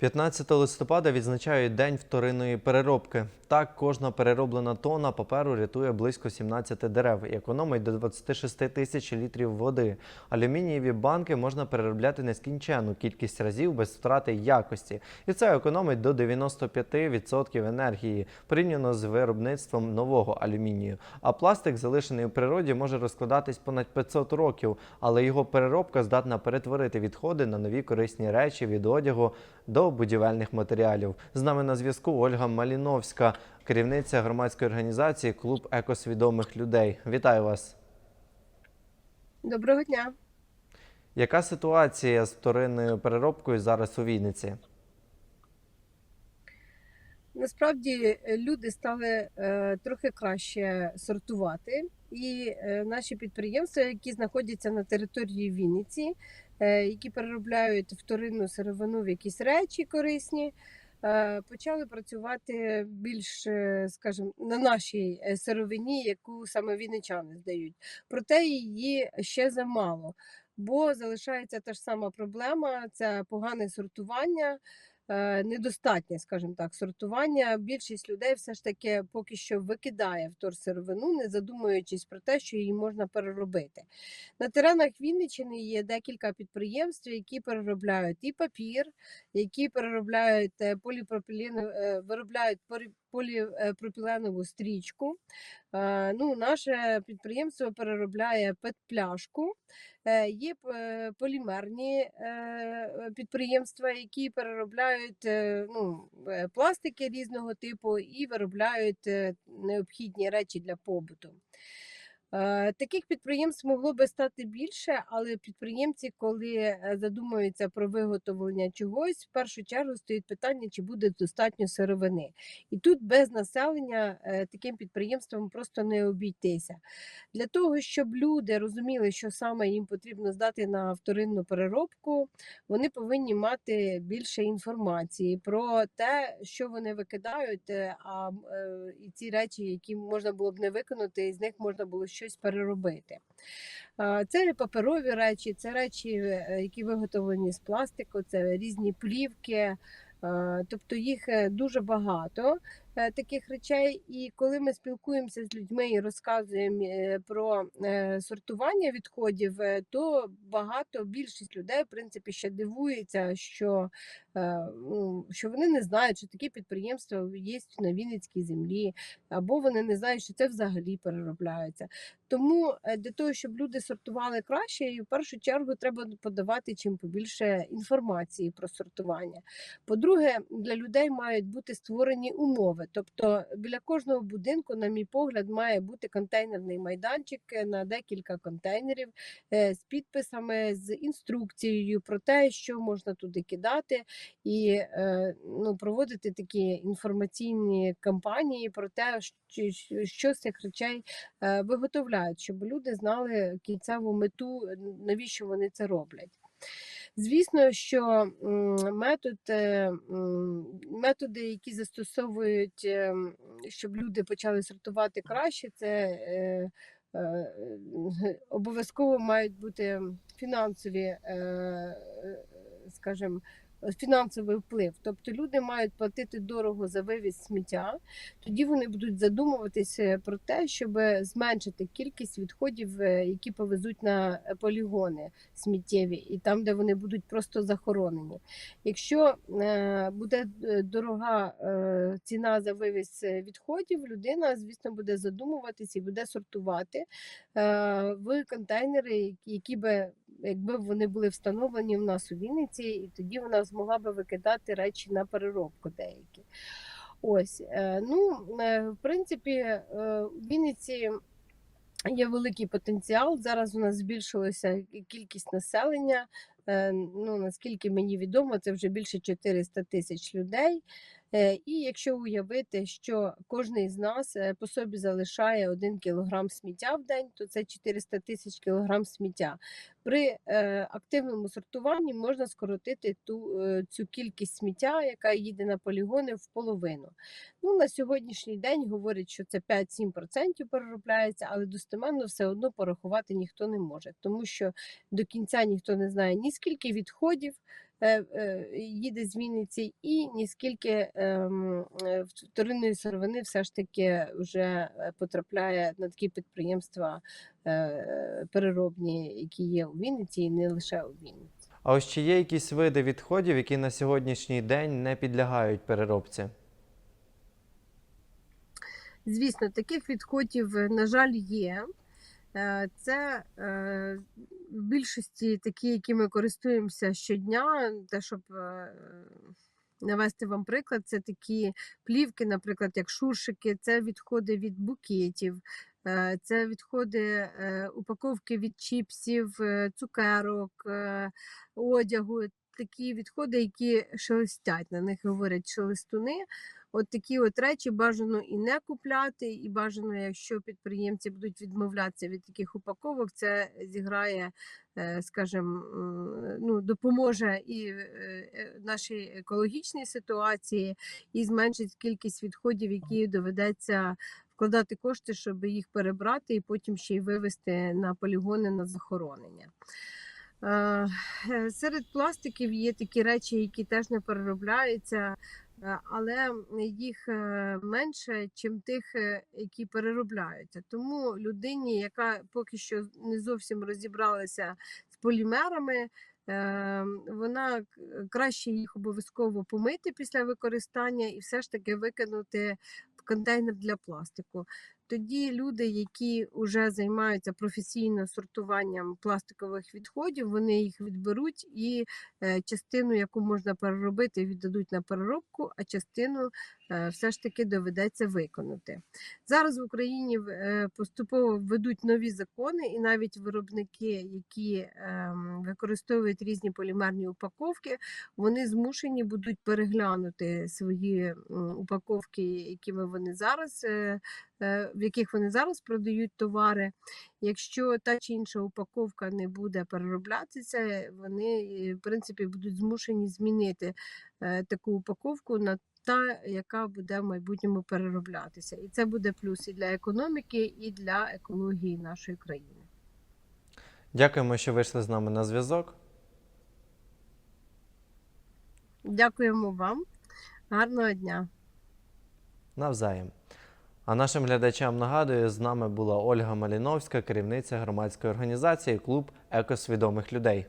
15 листопада відзначають День вторинної переробки. Так, кожна перероблена тонна паперу рятує близько 17 дерев і економить до 26 тисяч літрів води. Алюмінієві банки можна переробляти нескінченну кількість разів без втрати якості. І це економить до 95% енергії порівняно з виробництвом нового алюмінію. А пластик, залишений у природі, може розкладатись понад 500 років, але його переробка здатна перетворити відходи на нові корисні речі від одягу до будівельних матеріалів. З нами на зв'язку Ольга Маліновська, керівниця громадської організації Клуб екосвідомих людей. Вітаю вас! Доброго дня. Яка ситуація з вторинною переробкою зараз у Вінниці? Насправді е, люди стали е, трохи краще сортувати, і е, наші підприємства, які знаходяться на території Вінниці, які переробляють вторинну сировину в якісь речі корисні, е, почали працювати більш, е, скажімо, на нашій е, сировині, яку саме вінничани здають. Проте її ще замало, бо залишається та ж сама проблема: це погане сортування. Е, недостатнє, скажімо так, сортування. Більшість людей все ж таки поки що викидає вторсировину, не задумуючись про те, що її можна переробити. На теренах Вінниччини є декілька підприємств, які переробляють і папір, які переробляють е, поліпропілен, е, виробляють поліпропіленову стрічку. Ну, наше підприємство переробляє пет-пляшку. Е, Є е, полімерні е, підприємства, які переробляють ну, пластики різного типу і виробляють необхідні речі для побуту. Е, Таких підприємств могло би стати більше, але підприємці, коли е, задумуються про виготовлення чогось, в першу чергу стоїть питання, чи буде достатньо сировини. І тут без населення е, таким підприємствам просто не обійтися. Для того, щоб люди розуміли, що саме їм потрібно здати на вторинну переробку, вони повинні мати більше інформації про те, що вони викидають, а і ці речі, які можна було б не виконати, і з них можна було щось переробити. Це паперові речі, це речі, е, які виготовлені з пластику, це різні плівки. е, Тобто їх е, дуже багато таких речей. І коли ми спілкуємося з людьми і розказуємо про сортування відходів, то багато більшість людей в принципі ще дивується, що, що вони не знають, що такі підприємства є на Вінницькій землі, або вони не знають, що це взагалі переробляється. Тому е, для того, щоб люди сортували краще, і в першу чергу треба подавати чим побільше інформації про сортування. По-друге, для людей мають бути створені умови. Тобто біля кожного будинку, на мій погляд, має бути контейнерний майданчик е, на декілька контейнерів е, з підписами, з інструкцією про те, що можна туди кидати, і е, ну, проводити такі інформаційні кампанії про те, що, з цих речей е, виготовляють, щоб люди знали кінцеву мету, е, навіщо вони це роблять. Звісно, що метод, методи, які застосовують, щоб люди почали сортувати краще, це обов'язково мають бути фінансові, скажімо, фінансовий вплив. Тобто люди мають платити дорого за вивіз сміття, тоді вони будуть задумуватися про те, щоб зменшити кількість відходів, е, які повезуть на полігони сміттєві, і там, де вони будуть просто захоронені. Якщо е, буде е, дорога ціна за вивіз відходів, людина, звісно, буде задумуватись і буде сортувати в контейнери, які би, якби вони були встановлені в нас у Вінниці, і тоді вона змогла би викидати речі на переробку деякі. Ось, е, ну, е, в принципі, е, в Вінниці є великий потенціал. Зараз у нас збільшилася кількість населення. Е, Ну, наскільки мені відомо, це вже більше 400 тисяч людей. Е, І якщо уявити, що кожен з нас е, по собі залишає 1 кілограм сміття в день, то це 400 тисяч кілограм сміття. При е, активному сортуванні можна скоротити ту, цю кількість сміття, яка їде на полігони, в половину. Ну, на сьогоднішній день говорять, що це 5-7% переробляється, але достеменно все одно порахувати ніхто не може, тому що до кінця ніхто не знає ні скільки відходів їде з Вінниці, і ніскільки ем, е, вторинної сировини все ж таки вже е, потрапляє на такі підприємства е, переробні, які є у Вінниці, і не лише у Вінниці. А ось чи є якісь види відходів, які на сьогоднішній день не підлягають переробці? Звісно, таких відходів, е, на жаль, є. Е, Це е, в більшості такі, які ми користуємося щодня, те, щоб е, навести вам приклад, це такі плівки, наприклад, як шуршики, це відходи від букетів, це відходи упаковки від чіпсів, цукерок, одягу. Такі відходи, які шелестять, на них говорять шелестуни. От такі от речі бажано і не купляти, і бажано, якщо підприємці будуть відмовлятися від таких упаковок, це зіграє, е, скажімо, ну, допоможе і е, е, нашій екологічній ситуації, і зменшить кількість відходів, які доведеться вкладати кошти, щоб їх перебрати і потім ще й вивезти на полігони на захоронення. Е, е, Серед пластиків є такі речі, які теж не переробляються, е, але їх менше, чим тих, які переробляються. Тому людині, яка поки що не зовсім розібралася з полімерами, вона краще їх обов'язково помити після використання і все ж таки викинути в контейнер для пластику. Тоді люди, які вже займаються професійно сортуванням пластикових відходів, вони їх відберуть і е, частину, яку можна переробити, віддадуть на переробку, а частину е, все ж таки доведеться виконати. Зараз в Україні е, поступово ведуть нові закони, і навіть виробники, які ем, використовують різні полімерні упаковки, вони змушені будуть переглянути свої упаковки, якими вони зараз. Е, В яких вони зараз продають товари. Якщо та чи інша упаковка не буде перероблятися, вони е, в принципі будуть змушені змінити е, таку упаковку на та, яка буде в майбутньому перероблятися. І це буде плюс і для економіки, і для екології нашої країни. Дякуємо, що вийшли з нами на зв'язок. Дякуємо вам. Гарного дня. Навзаєм. А нашим глядачам нагадую, з нами була Ольга Маліновська, керівниця громадської організації Клуб екосвідомих людей.